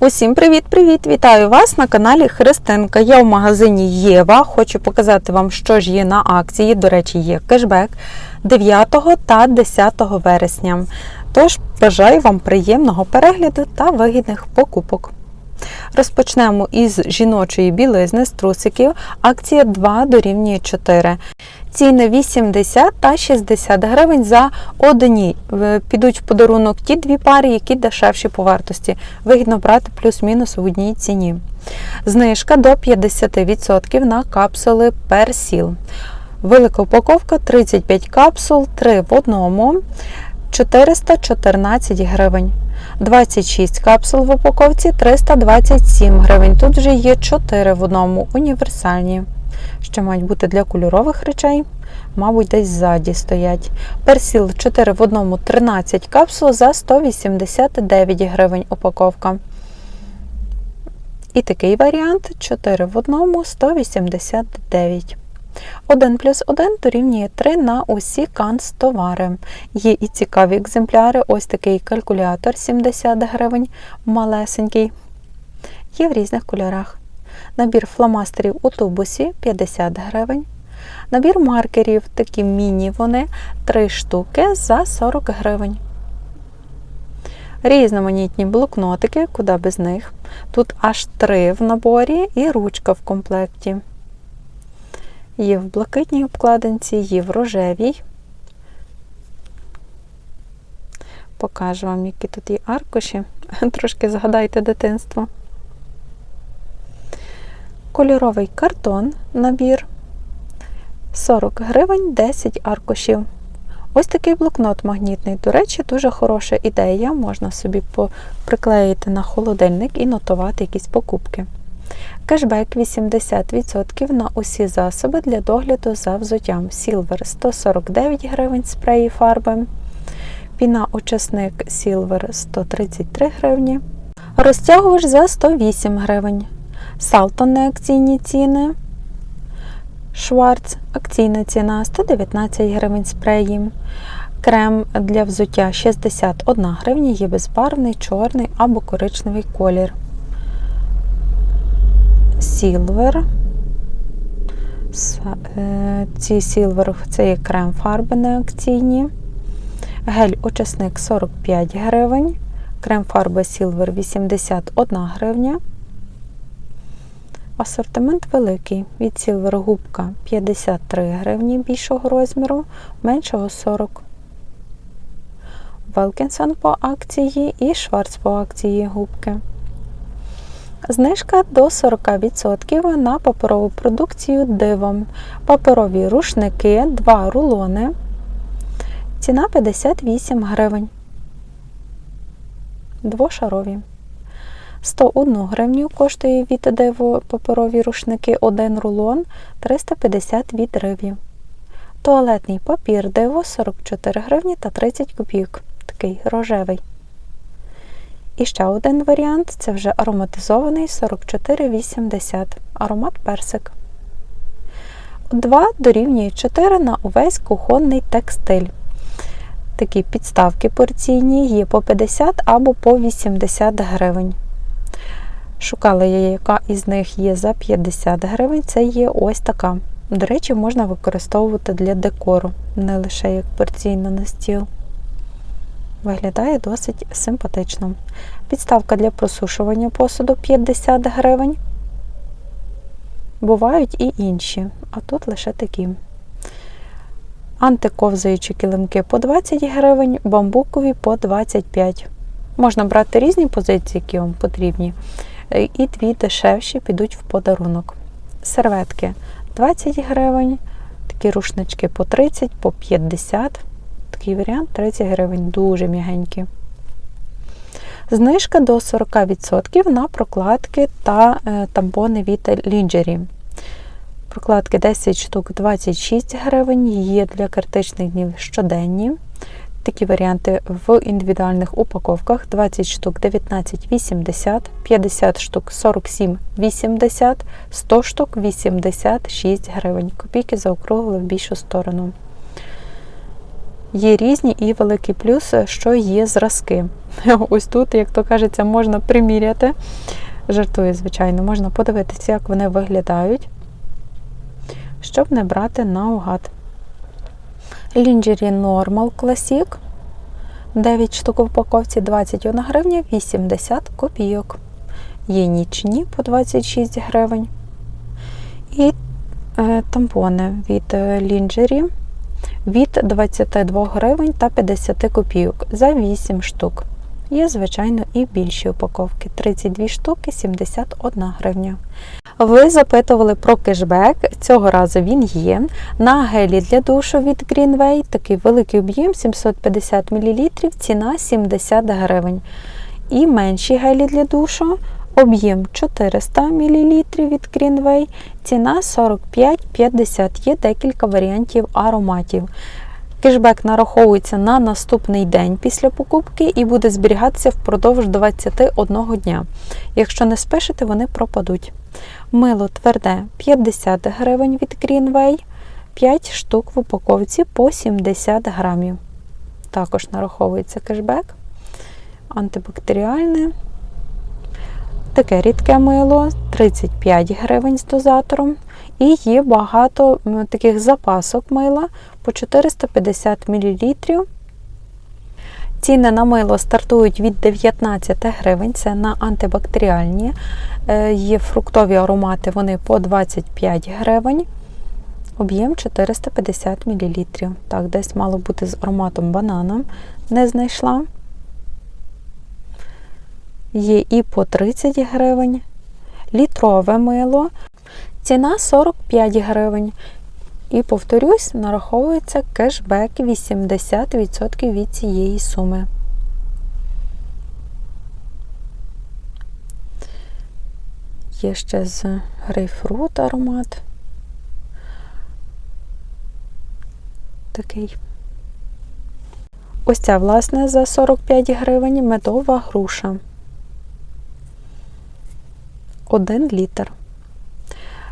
Усім привіт-привіт! Вітаю вас на каналі Христинка. Я в магазині Єва. Хочу показати вам, що ж є на акції. До речі, є кешбек 9 та 10 вересня. Тож бажаю вам приємного перегляду та вигідних покупок. Розпочнемо із жіночої білизни з трусиків. Акція 2 дорівнює 4. Ціни 80 та 60 гривень за одні. Підуть в подарунок ті дві пари, які дешевші по вартості. Вигідно брати плюс-мінус в одній ціні. Знижка до 50% на капсули персіл. Велика упаковка 35 капсул, 3 в одному, 414 гривень. 26 капсул в упаковці 327 гривень. Тут вже є 4 в одному універсальні. Що мають бути для кольорових речей, мабуть, десь ззаді стоять. Персіл 4 в одному 13 капсул за 189 гривень упаковка. І такий варіант 4 в одному 189. 1 плюс 1 дорівнює 3 на усі канцтовари. Є і цікаві екземпляри. Ось такий калькулятор 70 гривень, малесенький. Є в різних кольорах. Набір фломастерів у тубусі 50 гривень. Набір маркерів, такі міні вони 3 штуки за 40 гривень. Різноманітні блокнотики, куди без них. Тут аж 3 в наборі і ручка в комплекті. Є в блакитній обкладинці, є в рожевій. Покажу вам, які тут є аркуші. Трошки згадайте дитинство. Кольоровий картон набір 40 гривень 10 аркушів. Ось такий блокнот магнітний. До речі, дуже хороша ідея. Можна собі приклеїти на холодильник і нотувати якісь покупки. Кешбек 80% на усі засоби для догляду за взуттям. Silver 149 гривень спреї фарби. Піна очисник Silver 133 гривні. Розтягувач за 108 гривень. Салтон неакційні ціни. Шварц акційна ціна 119 гривень спреї. Крем для взуття 61 гривня, є безбарвний, чорний або коричневий колір. Сілвер. Ці сілвер це є крем фарби неакційні. Гель-очисник 45 гривень. Крем фарби Сілвер 81 гривня. Асортимент великий. Від Silver губка 53 гривні більшого розміру, меншого 40. Велкінсон по акції і Шварц по акції губки. Знижка до 40% на паперову продукцію дивом. Паперові рушники, 2 рулони. Ціна 58 гривень. Двошарові. 101 гривню коштує від паперові рушники, один рулон 350 від. Туалетний папір диво 44 гривні та 30 копійок. Такий рожевий. І ще один варіант це вже ароматизований 44,80. Аромат персик. 2 дорівнює 4 на увесь кухонний текстиль. Такі підставки порційні є по 50 або по 80 гривень. Шукала я, яка із них є за 50 гривень. Це є ось така. До речі, можна використовувати для декору, не лише як порційно на стіл. Виглядає досить симпатично. Підставка для просушування посуду 50 гривень. Бувають і інші, а тут лише такі. Антиковзаючі килимки по 20 гривень, бамбукові по 25 Можна брати різні позиції, які вам потрібні. Е, І дві дешевші підуть в подарунок. Серветки 20 гривень, такі рушнички по 30, по 50. Такий варіант 30 гривень, дуже м'ягенькі. Знижка до 40% на прокладки та е, тампони від лінджері. Прокладки 10 штук 26 гривень, є для критичних днів щоденні. Такі варіанти в індивідуальних упаковках 20 штук 19,80, 50 штук 47,80, 100 штук 86 гривень. Копійки заокруглили в більшу сторону. Є різні і великий плюс, що є зразки. Ось тут, як то кажеться, можна приміряти. Жартую, звичайно, можна подивитися, як вони виглядають, щоб не брати наугад. Lingerie Normal Classic. 9 штук в упаковці 21 гривня 80 копійок. Є нічні по 26 гривень. І е, тампони від лінджері від 22 гривень та 50 копійок за 8 штук. Є, звичайно, і більші упаковки 32 штуки 71 гривня. Ви запитували про кешбек. Цього разу він є. На гелі для душу від Greenway такий великий об'єм 750 мл, ціна 70 гривень. І менші гелі для душу об'єм 400 мл від Greenway, ціна 45,50. Є декілька варіантів ароматів. Кешбек нараховується на наступний день після покупки і буде зберігатися впродовж 21 дня. Якщо не спишете, вони пропадуть. Мило тверде 50 гривень від Greenway, 5 штук в упаковці по 70 грамів. Також нараховується кешбек. Антибактеріальне. Таке рідке мило 35 гривень з дозатором. І є багато таких запасок мила по 450 мл. Ціни на мило стартують від 19 гривень, це на антибактеріальні. Е, Є фруктові аромати, вони по 25 гривень. Об'єм 450 мл. Так, десь мало бути з ароматом банана. Не знайшла. Є і по 30 гривень. Літрове мило. Ціна 45 гривень. І, повторюсь, нараховується кешбек 80% від цієї суми. Є ще з грейпфрут аромат. Такий. Ось ця, власне, за 45 гривень медова груша. 1 літр.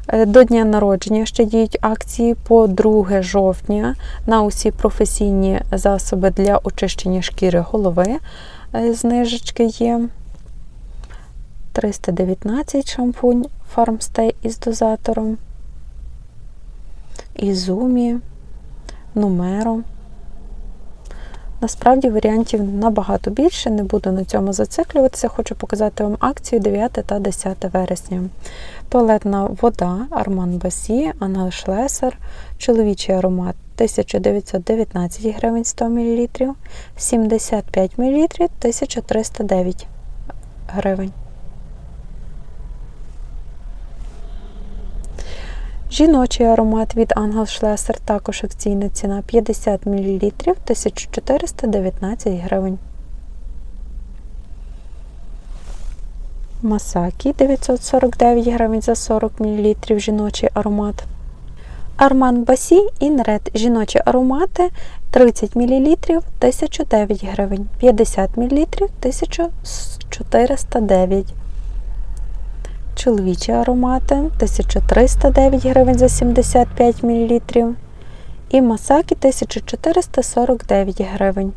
Е, До дня народження ще діють акції по 2 жовтня на усі професійні засоби для очищення шкіри голови. Е, Знижечки є. 319 шампунь Farmstay із дозатором. Ізумі, Нумеро. Насправді варіантів набагато більше, не буду на цьому зациклюватися. Хочу показати вам акцію 9 та 10 вересня. Туалетна вода Арман Басі, Анал Шлесер, чоловічий аромат 1919 гривень 100 мл, 75 мл 1309 гривень. Жіночий аромат від Ангел Шлесер також акційна ціна 50 мл 1419 гривень. Масакі 949 гривень за 40 мл жіночий аромат. Арман Басі Інред жіночі аромати 30 мл 1009 гривень, 50 мл 1409 Чоловічі аромати 1309 гривень за 75 мл. І масакі 1449 гривень.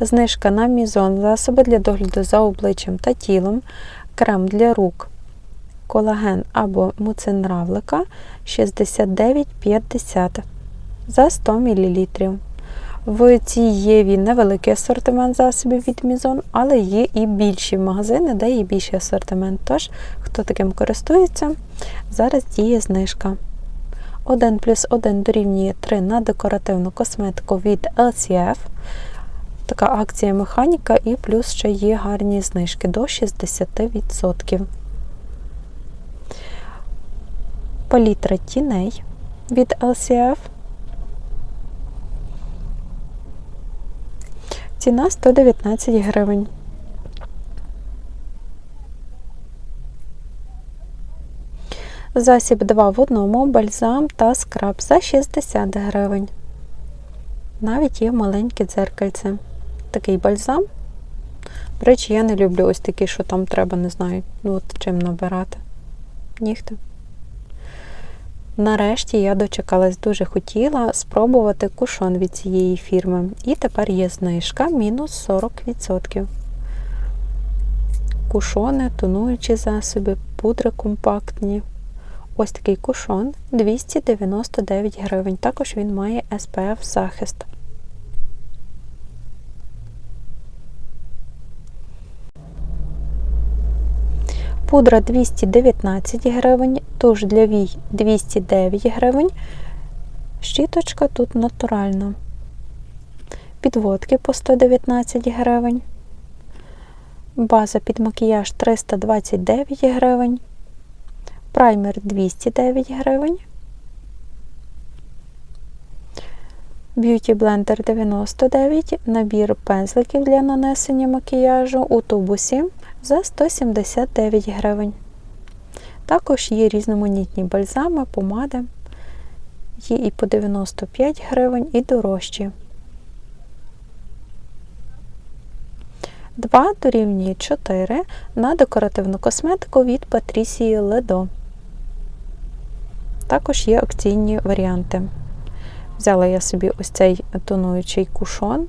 Знижка на мізон засоби для догляду за обличчям та тілом, крем для рук, колаген або муцинравлика 69,50 за 100 мл. В цій Єві невеликий асортимент засобів від Мізон, але є і більші магазини, де є більший асортимент. Тож, хто таким користується, зараз діє знижка. 1 плюс 1 дорівнює 3 на декоративну косметику від LCF. Така акція механіка, і плюс ще є гарні знижки до 60%. Палітра тіней від LCF. Ціна 119 гривень. Засіб 2 в одному, бальзам та скраб за 60 гривень. Навіть є маленьке дзеркальце. Такий бальзам. До речі, я не люблю ось такі, що там треба, не знаю, ну от чим набирати. Нігти. Нарешті я дочекалась, дуже хотіла спробувати кушон від цієї фірми. І тепер є знижка мінус 40%. Кушони, тонуючі засоби, пудри компактні. Ось такий кушон 299 гривень. Також він має SPF захист. Пудра 219 гривень, туш для вій 209 гривень. Щіточка тут натуральна. Підводки по 119 гривень. База під макіяж 329 гривень. Праймер 209 гривень. Б'юті блендер 99, набір пензликів для нанесення макіяжу у тубусі за 179 гривень. Також є різноманітні бальзами, помади. Є і по 95 гривень, і дорожчі. 2 дорівнює 4 на декоративну косметику від Патрісії Ледо. Також є акційні варіанти. Взяла я собі ось цей тонуючий кушон.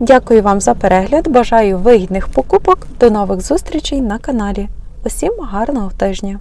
Дякую вам за перегляд. Бажаю вигідних покупок. До нових зустрічей на каналі. Усім гарного тижня!